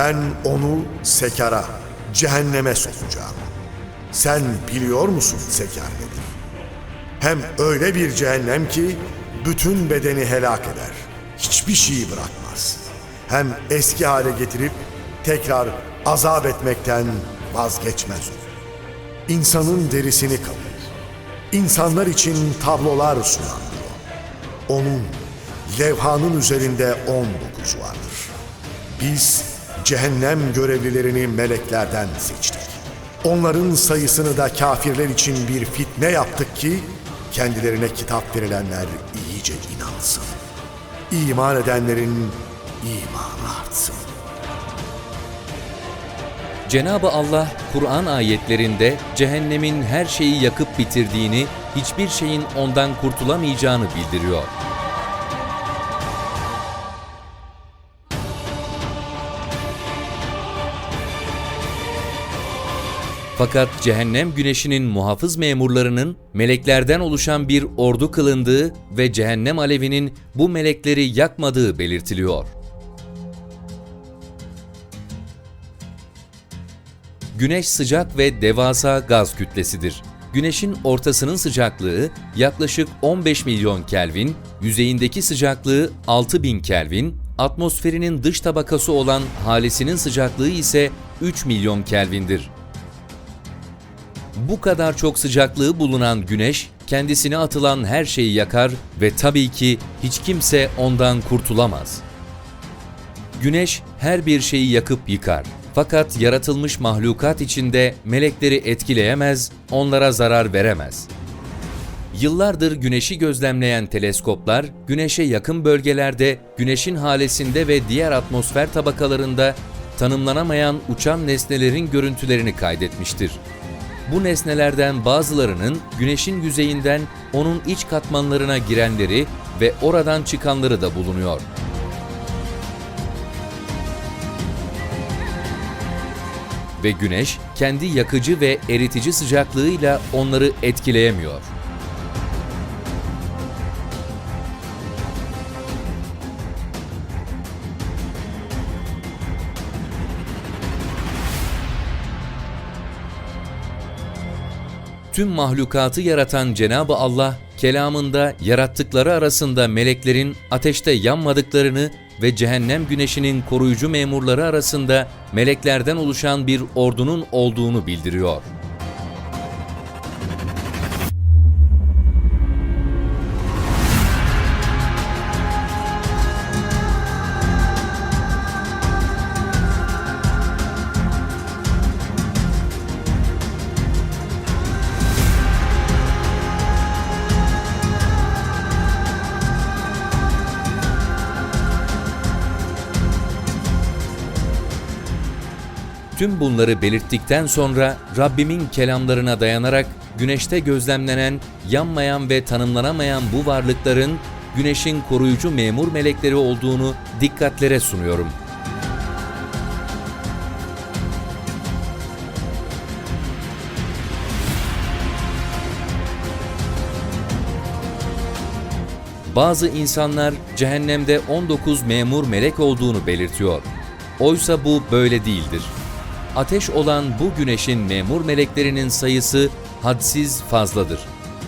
Ben onu Sekar'a, cehenneme sokacağım. Sen biliyor musun Sekar nedir? Hem öyle bir cehennem ki bütün bedeni helak eder. Hiçbir şeyi bırakmaz. Hem eski hale getirip tekrar azap etmekten vazgeçmez o. İnsanın derisini kavurur. İnsanlar için tablolar sunar. Onun levhanın üzerinde 19 vardır. Biz cehennem görevlilerini meleklerden seçtik. Onların sayısını da kafirler için bir fitne yaptık ki kendilerine kitap verilenler iyice inansın. İman edenlerin imanı artsın. Cenab-ı Allah Kur'an ayetlerinde cehennemin her şeyi yakıp bitirdiğini, hiçbir şeyin ondan kurtulamayacağını bildiriyor. Fakat cehennem güneşinin muhafız memurlarının meleklerden oluşan bir ordu kılındığı ve cehennem alevinin bu melekleri yakmadığı belirtiliyor. Güneş sıcak ve devasa gaz kütlesidir. Güneşin ortasının sıcaklığı yaklaşık 15 milyon Kelvin, yüzeyindeki sıcaklığı 6000 Kelvin, atmosferinin dış tabakası olan halesinin sıcaklığı ise 3 milyon Kelvin'dir. Bu kadar çok sıcaklığı bulunan güneş kendisine atılan her şeyi yakar ve tabii ki hiç kimse ondan kurtulamaz. Güneş her bir şeyi yakıp yıkar. Fakat yaratılmış mahlukat içinde melekleri etkileyemez, onlara zarar veremez. Yıllardır güneşi gözlemleyen teleskoplar, güneşe yakın bölgelerde, güneşin halesinde ve diğer atmosfer tabakalarında tanımlanamayan uçan nesnelerin görüntülerini kaydetmiştir. Bu nesnelerden bazılarının güneşin yüzeyinden onun iç katmanlarına girenleri ve oradan çıkanları da bulunuyor. Ve güneş kendi yakıcı ve eritici sıcaklığıyla onları etkileyemiyor. Tüm mahlukatı yaratan Cenab-ı Allah, kelamında yarattıkları arasında meleklerin ateşte yanmadıklarını ve cehennem güneşinin koruyucu memurları arasında meleklerden oluşan bir ordunun olduğunu bildiriyor. Tüm bunları belirttikten sonra Rabbimin kelamlarına dayanarak güneşte gözlemlenen, yanmayan ve tanımlanamayan bu varlıkların güneşin koruyucu memur melekleri olduğunu dikkatlere sunuyorum. Bazı insanlar cehennemde 19 memur melek olduğunu belirtiyor. Oysa bu böyle değildir. Ateş olan bu güneşin memur meleklerinin sayısı hadsiz fazladır.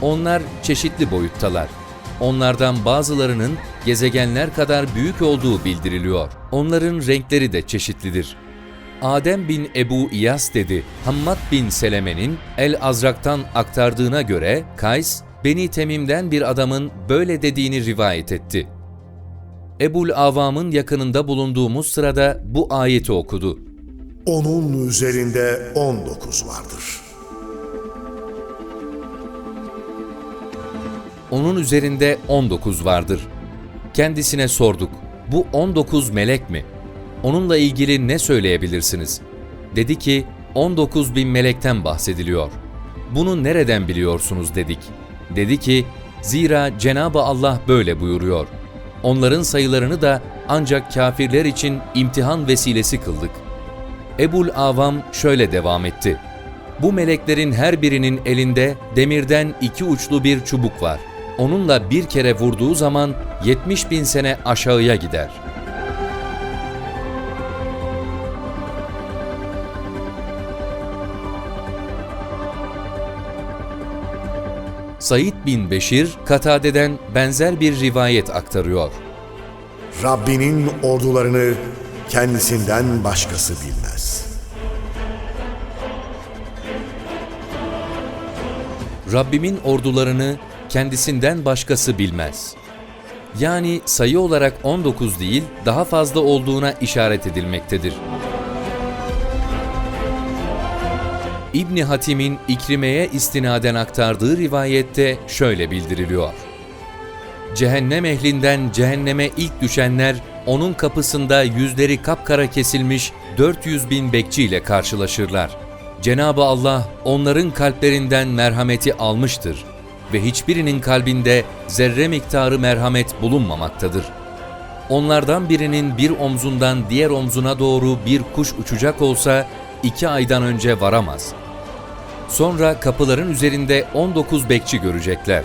Onlar çeşitli boyuttalar. Onlardan bazılarının gezegenler kadar büyük olduğu bildiriliyor. Onların renkleri de çeşitlidir. Adem bin Ebu İyas dedi, Hammad bin Seleme'nin El Azrak'tan aktardığına göre Kays, Beni Temim'den bir adamın böyle dediğini rivayet etti. Ebul Avam'ın yakınında bulunduğumuz sırada bu ayeti okudu. Onun üzerinde 19 vardır. Onun üzerinde 19 vardır. Kendisine sorduk. Bu 19 melek mi? Onunla ilgili ne söyleyebilirsiniz? Dedi ki 19 bin melekten bahsediliyor. Bunu nereden biliyorsunuz dedik. Dedi ki zira Cenab-ı Allah böyle buyuruyor. Onların sayılarını da ancak kafirler için imtihan vesilesi kıldık. Ebul Avam şöyle devam etti. Bu meleklerin her birinin elinde demirden iki uçlu bir çubuk var. Onunla bir kere vurduğu zaman 70 bin sene aşağıya gider. Said bin Beşir, Katade'den benzer bir rivayet aktarıyor. Rabbinin ordularını kendisinden başkası bilmez. Rabbimin ordularını kendisinden başkası bilmez. Yani sayı olarak 19 değil, daha fazla olduğuna işaret edilmektedir. İbni Hatim'in İkrime'ye istinaden aktardığı rivayette şöyle bildiriliyor. Cehennem ehlinden cehenneme ilk düşenler onun kapısında yüzleri kapkara kesilmiş 400 bin bekçiyle karşılaşırlar. Cenab-ı Allah onların kalplerinden merhameti almıştır ve hiçbirinin kalbinde zerre miktarı merhamet bulunmamaktadır. Onlardan birinin bir omzundan diğer omzuna doğru bir kuş uçacak olsa iki aydan önce varamaz. Sonra kapıların üzerinde 19 bekçi görecekler.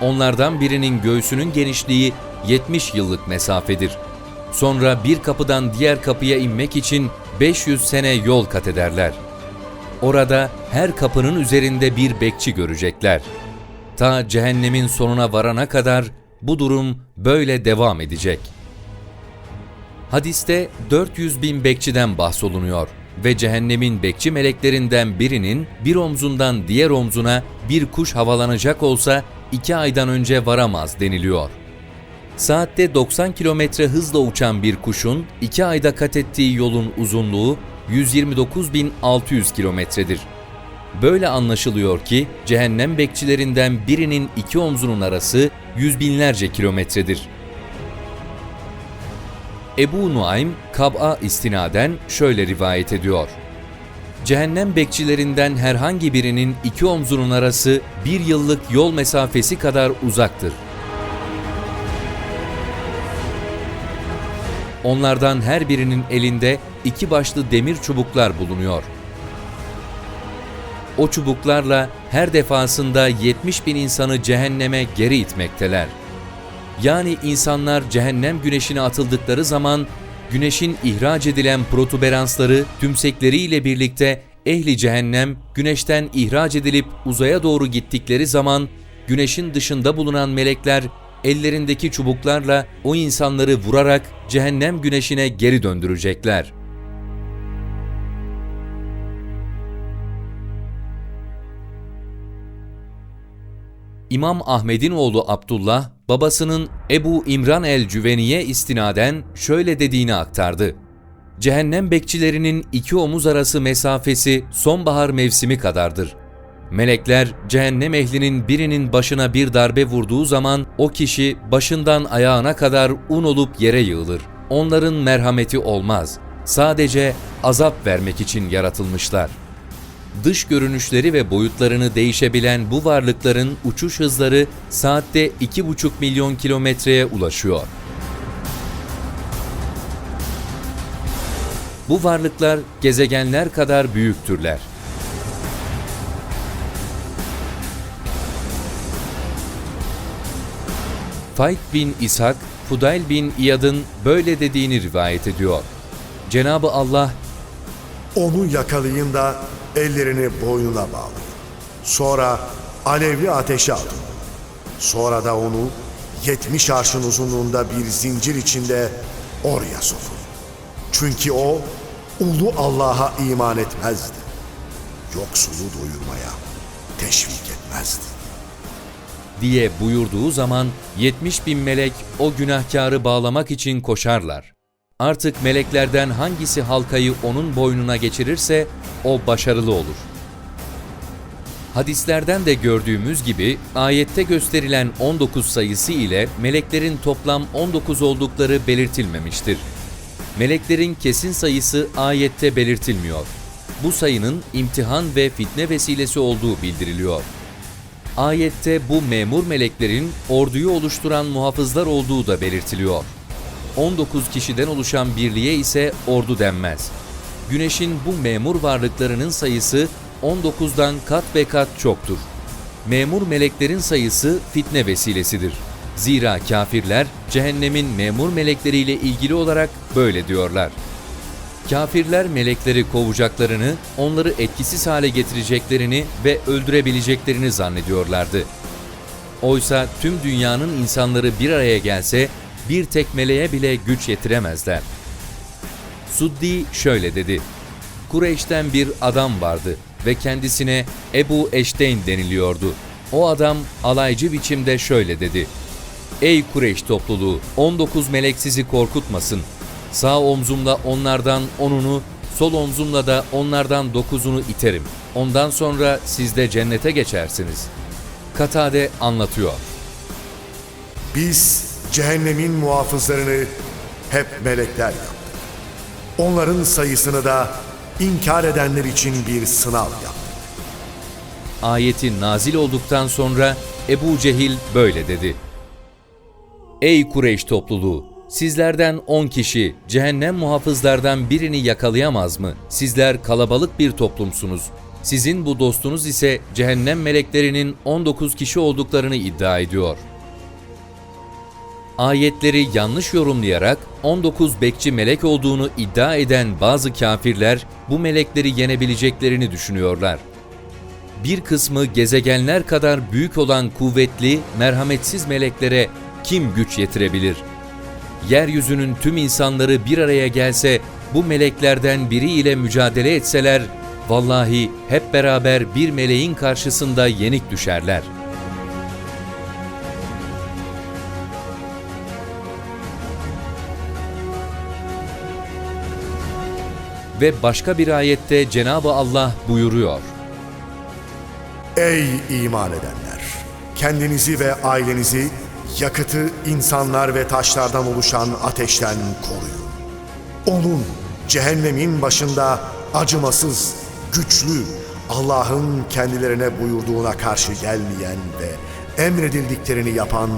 Onlardan birinin göğsünün genişliği 70 yıllık mesafedir. Sonra bir kapıdan diğer kapıya inmek için 500 sene yol kat ederler. Orada her kapının üzerinde bir bekçi görecekler. Ta cehennemin sonuna varana kadar bu durum böyle devam edecek. Hadiste 400 bin bekçiden bahsolunuyor ve cehennemin bekçi meleklerinden birinin bir omzundan diğer omzuna bir kuş havalanacak olsa iki aydan önce varamaz deniliyor. Saatte 90 kilometre hızla uçan bir kuşun iki ayda kat ettiği yolun uzunluğu 129.600 kilometredir. Böyle anlaşılıyor ki cehennem bekçilerinden birinin iki omzunun arası yüz binlerce kilometredir. Ebu Nuaym, Kab'a istinaden şöyle rivayet ediyor. Cehennem bekçilerinden herhangi birinin iki omzunun arası bir yıllık yol mesafesi kadar uzaktır. Onlardan her birinin elinde iki başlı demir çubuklar bulunuyor. O çubuklarla her defasında 70 bin insanı cehenneme geri itmekteler. Yani insanlar cehennem güneşine atıldıkları zaman güneşin ihraç edilen protuberansları tümsekleriyle birlikte ehli cehennem güneşten ihraç edilip uzaya doğru gittikleri zaman güneşin dışında bulunan melekler ellerindeki çubuklarla o insanları vurarak cehennem güneşine geri döndürecekler. İmam Ahmed'in oğlu Abdullah, babasının Ebu İmran el-Cüveni'ye istinaden şöyle dediğini aktardı. Cehennem bekçilerinin iki omuz arası mesafesi sonbahar mevsimi kadardır. Melekler cehennem ehlinin birinin başına bir darbe vurduğu zaman o kişi başından ayağına kadar un olup yere yığılır. Onların merhameti olmaz. Sadece azap vermek için yaratılmışlar. Dış görünüşleri ve boyutlarını değişebilen bu varlıkların uçuş hızları saatte 2,5 milyon kilometreye ulaşıyor. Bu varlıklar gezegenler kadar büyüktürler. Faik bin İshak, Fudayl bin İyad'ın böyle dediğini rivayet ediyor. Cenabı Allah Onu yakalayın da ellerini boynuna bağlayın. Sonra alevli ateşe atın. Sonra da onu 70 arşın uzunluğunda bir zincir içinde oraya sokun. Çünkü o ulu Allah'a iman etmezdi. Yoksulu doyurmaya teşvik etmezdi. Diye buyurduğu zaman 70 bin melek o günahkarı bağlamak için koşarlar. Artık meleklerden hangisi halkayı onun boynuna geçirirse o başarılı olur. Hadislerden de gördüğümüz gibi ayette gösterilen 19 sayısı ile meleklerin toplam 19 oldukları belirtilmemiştir. Meleklerin kesin sayısı ayette belirtilmiyor. Bu sayının imtihan ve fitne vesilesi olduğu bildiriliyor. Ayette bu memur meleklerin orduyu oluşturan muhafızlar olduğu da belirtiliyor. 19 kişiden oluşan birliğe ise ordu denmez. Güneşin bu memur varlıklarının sayısı 19'dan kat ve kat çoktur. Memur meleklerin sayısı fitne vesilesidir. Zira kafirler cehennemin memur melekleriyle ilgili olarak böyle diyorlar. Kafirler melekleri kovacaklarını, onları etkisiz hale getireceklerini ve öldürebileceklerini zannediyorlardı. Oysa tüm dünyanın insanları bir araya gelse bir tek meleğe bile güç yetiremezler. Suddi şöyle dedi. Kureyş'ten bir adam vardı ve kendisine Ebu Eşteyn deniliyordu. O adam alaycı biçimde şöyle dedi. Ey Kureyş topluluğu, 19 melek sizi korkutmasın. Sağ omzumla onlardan onunu, sol omzumla da onlardan dokuzunu iterim. Ondan sonra siz de cennete geçersiniz. Katade anlatıyor. Biz cehennemin muhafızlarını hep melekler yaptık. Onların sayısını da inkar edenler için bir sınav yaptık. Ayeti nazil olduktan sonra Ebu Cehil böyle dedi. Ey Kureyş topluluğu! Sizlerden on kişi cehennem muhafızlardan birini yakalayamaz mı? Sizler kalabalık bir toplumsunuz. Sizin bu dostunuz ise cehennem meleklerinin 19 kişi olduklarını iddia ediyor. Ayetleri yanlış yorumlayarak 19 bekçi melek olduğunu iddia eden bazı kafirler bu melekleri yenebileceklerini düşünüyorlar bir kısmı gezegenler kadar büyük olan kuvvetli, merhametsiz meleklere kim güç yetirebilir? Yeryüzünün tüm insanları bir araya gelse, bu meleklerden biri ile mücadele etseler, vallahi hep beraber bir meleğin karşısında yenik düşerler. Ve başka bir ayette Cenab-ı Allah buyuruyor. Ey iman edenler! Kendinizi ve ailenizi yakıtı insanlar ve taşlardan oluşan ateşten koruyun. Onun cehennemin başında acımasız, güçlü, Allah'ın kendilerine buyurduğuna karşı gelmeyen ve emredildiklerini yapan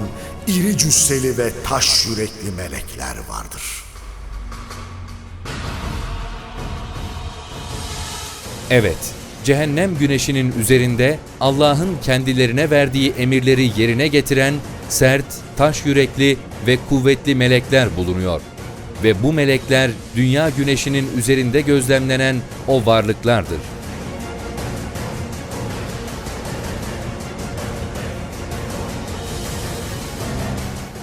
iri cüsseli ve taş yürekli melekler vardır.'' Evet, cehennem güneşinin üzerinde Allah'ın kendilerine verdiği emirleri yerine getiren sert, taş yürekli ve kuvvetli melekler bulunuyor. Ve bu melekler dünya güneşinin üzerinde gözlemlenen o varlıklardır.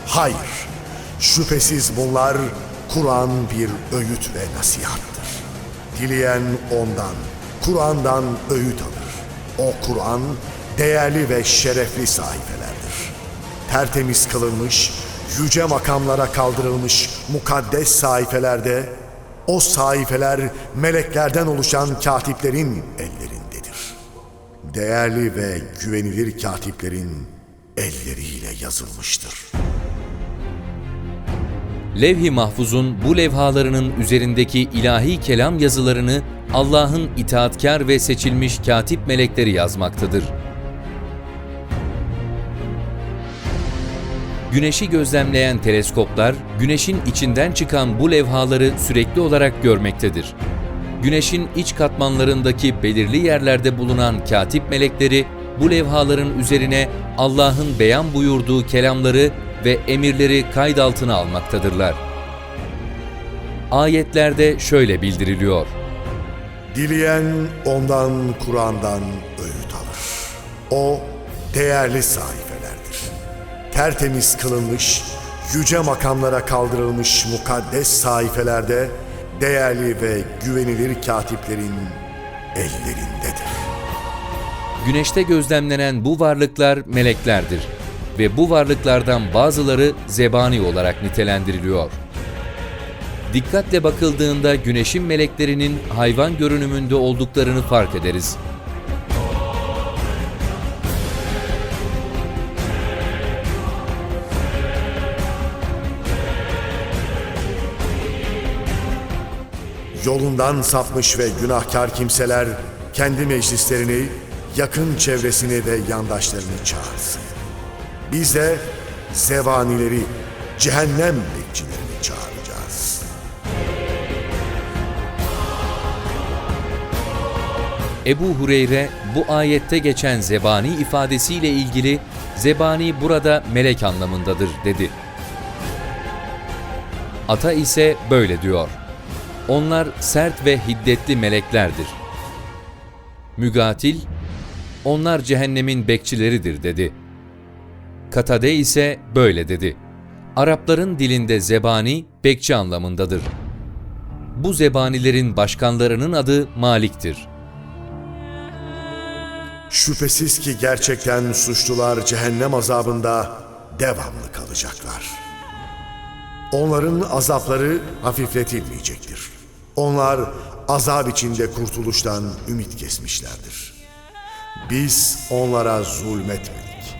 Hayır, şüphesiz bunlar Kur'an bir öğüt ve nasihattır. Dileyen ondan, Kur'an'dan öğüt alır. O Kur'an değerli ve şerefli sayfelerdir. Tertemiz kılınmış, yüce makamlara kaldırılmış mukaddes sayfelerde, o sayfeler meleklerden oluşan katiplerin ellerindedir. Değerli ve güvenilir katiplerin elleriyle yazılmıştır. Levh-i Mahfuz'un bu levhalarının üzerindeki ilahi kelam yazılarını Allah'ın itaatkar ve seçilmiş katip melekleri yazmaktadır. Güneşi gözlemleyen teleskoplar, güneşin içinden çıkan bu levhaları sürekli olarak görmektedir. Güneşin iç katmanlarındaki belirli yerlerde bulunan katip melekleri, bu levhaların üzerine Allah'ın beyan buyurduğu kelamları ve emirleri kaydaltına almaktadırlar. Ayetlerde şöyle bildiriliyor. Dileyen ondan Kur'an'dan öğüt alır. O değerli sayfelerdir. Tertemiz kılınmış, yüce makamlara kaldırılmış mukaddes sayfelerde değerli ve güvenilir katiplerin ellerindedir. Güneşte gözlemlenen bu varlıklar meleklerdir ve bu varlıklardan bazıları zebani olarak nitelendiriliyor. Dikkatle bakıldığında güneşin meleklerinin hayvan görünümünde olduklarını fark ederiz. Yolundan sapmış ve günahkar kimseler kendi meclislerini, yakın çevresini ve yandaşlarını çağırsın. Biz de zevanileri, cehennem bekçilerini çağıracağız. Ebu Hureyre bu ayette geçen zebani ifadesiyle ilgili zebani burada melek anlamındadır dedi. Ata ise böyle diyor. Onlar sert ve hiddetli meleklerdir. Mügatil, onlar cehennemin bekçileridir dedi. Katade ise böyle dedi. Arapların dilinde zebani, bekçi anlamındadır. Bu zebanilerin başkanlarının adı Malik'tir. Şüphesiz ki gerçekten suçlular cehennem azabında devamlı kalacaklar. Onların azapları hafifletilmeyecektir. Onlar azap içinde kurtuluştan ümit kesmişlerdir. Biz onlara zulmetmedik.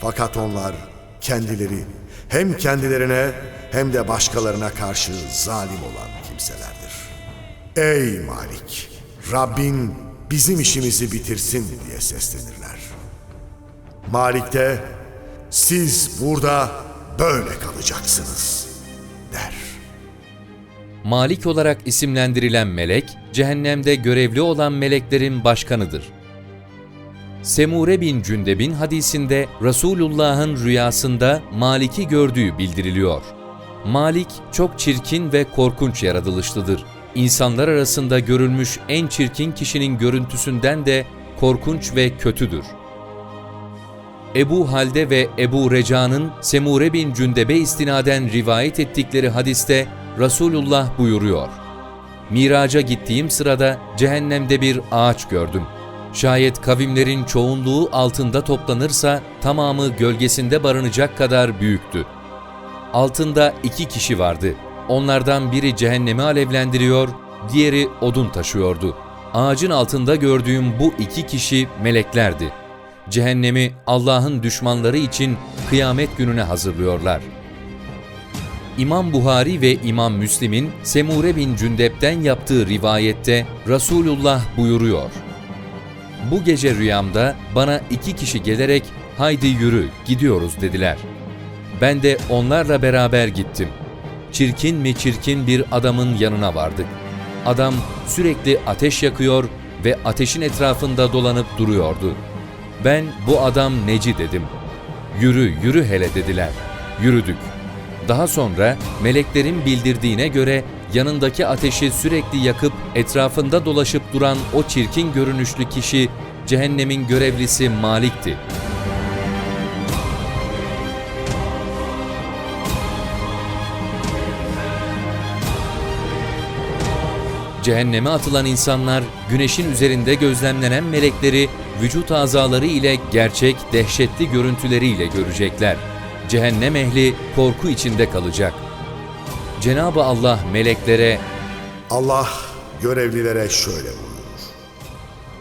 Fakat onlar kendileri hem kendilerine hem de başkalarına karşı zalim olan kimselerdir. Ey Malik! Rabbin bizim işimizi bitirsin diye seslenirler. Malik de siz burada böyle kalacaksınız der. Malik olarak isimlendirilen melek, cehennemde görevli olan meleklerin başkanıdır. Semure bin Cündeb'in hadisinde Resulullah'ın rüyasında Malik'i gördüğü bildiriliyor. Malik çok çirkin ve korkunç yaratılışlıdır. İnsanlar arasında görülmüş en çirkin kişinin görüntüsünden de korkunç ve kötüdür. Ebu Halde ve Ebu Reca'nın Semure bin Cündeb'e istinaden rivayet ettikleri hadiste Resulullah buyuruyor. Miraca gittiğim sırada cehennemde bir ağaç gördüm. Şayet kavimlerin çoğunluğu altında toplanırsa tamamı gölgesinde barınacak kadar büyüktü. Altında iki kişi vardı. Onlardan biri cehennemi alevlendiriyor, diğeri odun taşıyordu. Ağacın altında gördüğüm bu iki kişi meleklerdi. Cehennemi Allah'ın düşmanları için kıyamet gününe hazırlıyorlar. İmam Buhari ve İmam Müslim'in Semure bin Cündep'ten yaptığı rivayette Resulullah buyuruyor. Bu gece rüyamda bana iki kişi gelerek haydi yürü gidiyoruz dediler. Ben de onlarla beraber gittim. Çirkin mi çirkin bir adamın yanına vardık. Adam sürekli ateş yakıyor ve ateşin etrafında dolanıp duruyordu. Ben bu adam neci dedim. Yürü yürü hele dediler. Yürüdük. Daha sonra meleklerin bildirdiğine göre yanındaki ateşi sürekli yakıp etrafında dolaşıp duran o çirkin görünüşlü kişi cehennemin görevlisi Malik'ti. Cehenneme atılan insanlar güneşin üzerinde gözlemlenen melekleri vücut azaları ile gerçek dehşetli görüntüleriyle görecekler. Cehennem ehli korku içinde kalacak. Cenab-ı Allah meleklere Allah görevlilere şöyle buyurur.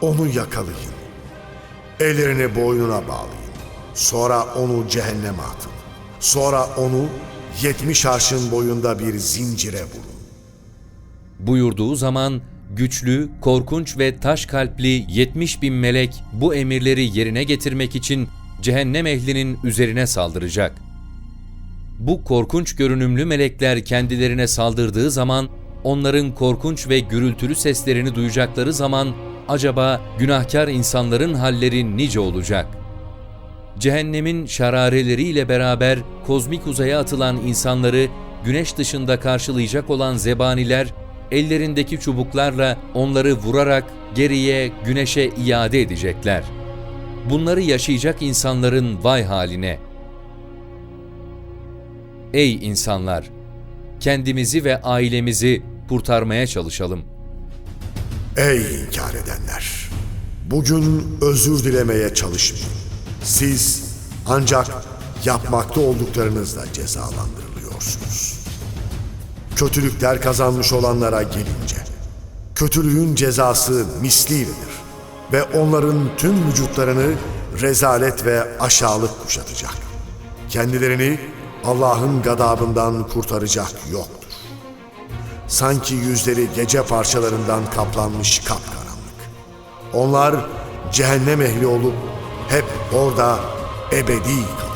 Onu yakalayın. Ellerini boynuna bağlayın. Sonra onu cehenneme atın. Sonra onu yetmiş arşın boyunda bir zincire vurun. buyurduğu zaman güçlü, korkunç ve taş kalpli 70 bin melek bu emirleri yerine getirmek için cehennem ehlinin üzerine saldıracak. Bu korkunç görünümlü melekler kendilerine saldırdığı zaman onların korkunç ve gürültülü seslerini duyacakları zaman acaba günahkar insanların halleri nice olacak? Cehennemin şarareleriyle beraber kozmik uzaya atılan insanları güneş dışında karşılayacak olan zebaniler ellerindeki çubuklarla onları vurarak geriye güneşe iade edecekler. Bunları yaşayacak insanların vay haline. Ey insanlar! Kendimizi ve ailemizi kurtarmaya çalışalım. Ey inkar edenler! Bugün özür dilemeye çalışmayın. Siz ancak yapmakta olduklarınızla cezalandırılıyorsunuz. Kötülükler kazanmış olanlara gelince, kötülüğün cezası mislidir ve onların tüm vücutlarını rezalet ve aşağılık kuşatacak. Kendilerini Allah'ın gadabından kurtaracak yoktur. Sanki yüzleri gece parçalarından kaplanmış kapkaranlık. Onlar cehennem ehli olup hep orada ebedi kalacaklar.